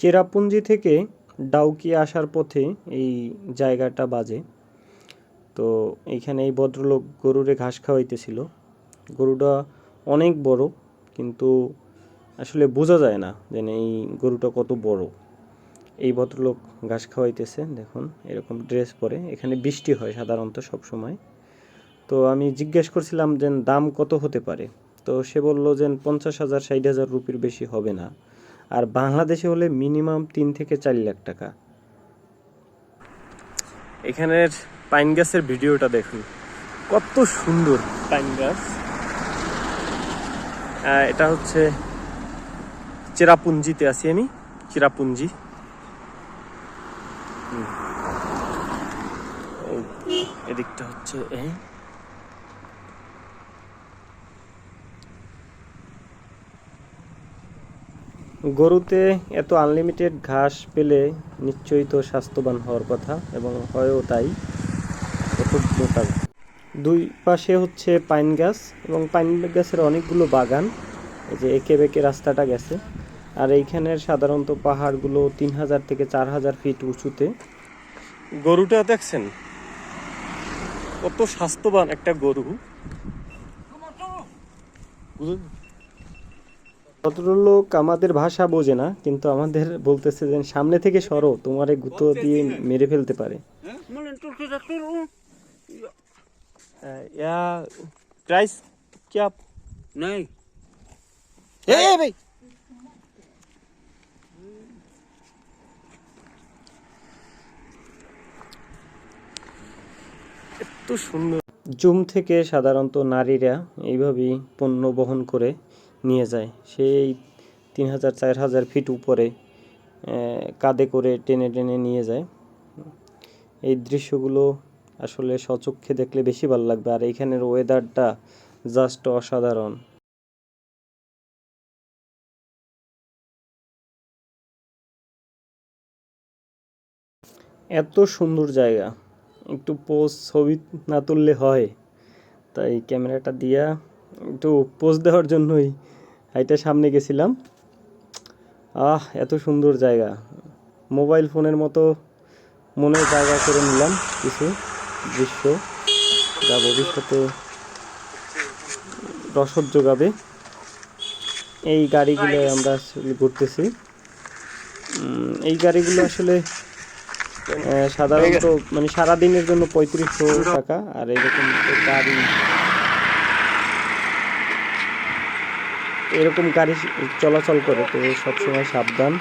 চেরাপুঞ্জি থেকে ডাউকি আসার পথে এই জায়গাটা বাজে। তো এইখানে এই ভদ্রলোক গরুরে ঘাস খাওয়াইতেছিল। গরুটা অনেক বড়, কিন্তু আসলে বোঝা যায় না যে এই গরুটা কত বড়। এই ভদ্রলোক ঘাস খাওয়াইতেছে, দেখুন, এরকম ড্রেস পরে। এখানে বৃষ্টি হয় সাধারণত সব সময় তো আমি জিজ্ঞেস করছিলাম যে দাম কত হতে পারে? তো সে বলল যে পঞ্চাশ হাজার, ষাট হাজার রুপির বেশি হবে না। আর বাংলাদেশে হলে মিনিমাম তিন থেকে চার লাখ টাকা। এখানের পাইন গাছের ভিডিওটা দেখুন। কত সুন্দর পাইন গাছ। এটা হচ্ছে চেরাপুঞ্জিতে আছি আমি, চেরাপুঞ্জি। এদিকটা হচ্ছে এই। গরুতে এত আনলিমিটেড ঘাস পেলে নিশ্চয়ই তো স্বাস্থ্যবান হওয়ার কথা এবং হয়ও তাই। কত মোটা দুই পাশে হচ্ছে পাইন গাছ এবং পাইন গাছের অনেকগুলো বাগান। এই যে একে বেঁকে রাস্তাটা গেছে। আর এইখানের সাধারণত পাহাড়গুলো তিন হাজার থেকে চার হাজার ফিট উঁচুতে। গরুটা দেখছেন? কত স্বাস্থ্যবান একটা গরু? ভদ্রলোক আমাদের ভাষা বোঝে না কিন্তু আমাদের বলতেছে যে সামনে থেকে সরো তোমারে গুঁতো দিয়ে মেরে ফেলতে পারে. ইয়া প্রাইস ভাই! এত সুন্দর। জুম থেকে সাধারণত নারীরা এইভাবেই পণ্য বহন করে। নিয়ে যায়। সেই তিন হাজার, চার হাজার ফিট উপরে কাঁধে করে টেনে টেনে নিয়ে যায়। এই দৃশ্যগুলো আসলে সচক্ষে দেখলে বেশি ভালো লাগবে। আর এইখানের ওয়েদারটা জাস্ট অসাধারণ। এত সুন্দর জায়গা। একটু পোজ ছবি না তুললে হয়। তাই ক্যামেরাটা দিয়া একটু পোজ দেওয়ার জন্যই হাইটা সামনে গেছিলাম। আহ, এত সুন্দর জায়গা। মোবাইল ফোনের মতো মনে জায়গা করে নিলাম কিছু দৃশ্য যা ভবিষ্যতে রসদ যোগাবে। এই গাড়িগুলো আমরা ঘুরতেছি। এই গাড়িগুলো আসলে সাধারণত মানে সারাদিনের জন্য পঁয়ত্রিশশো টাকা, আর এরকম গাড়ি এরকম গাড়ি চলাচল করে তো সবসময় সাবধান।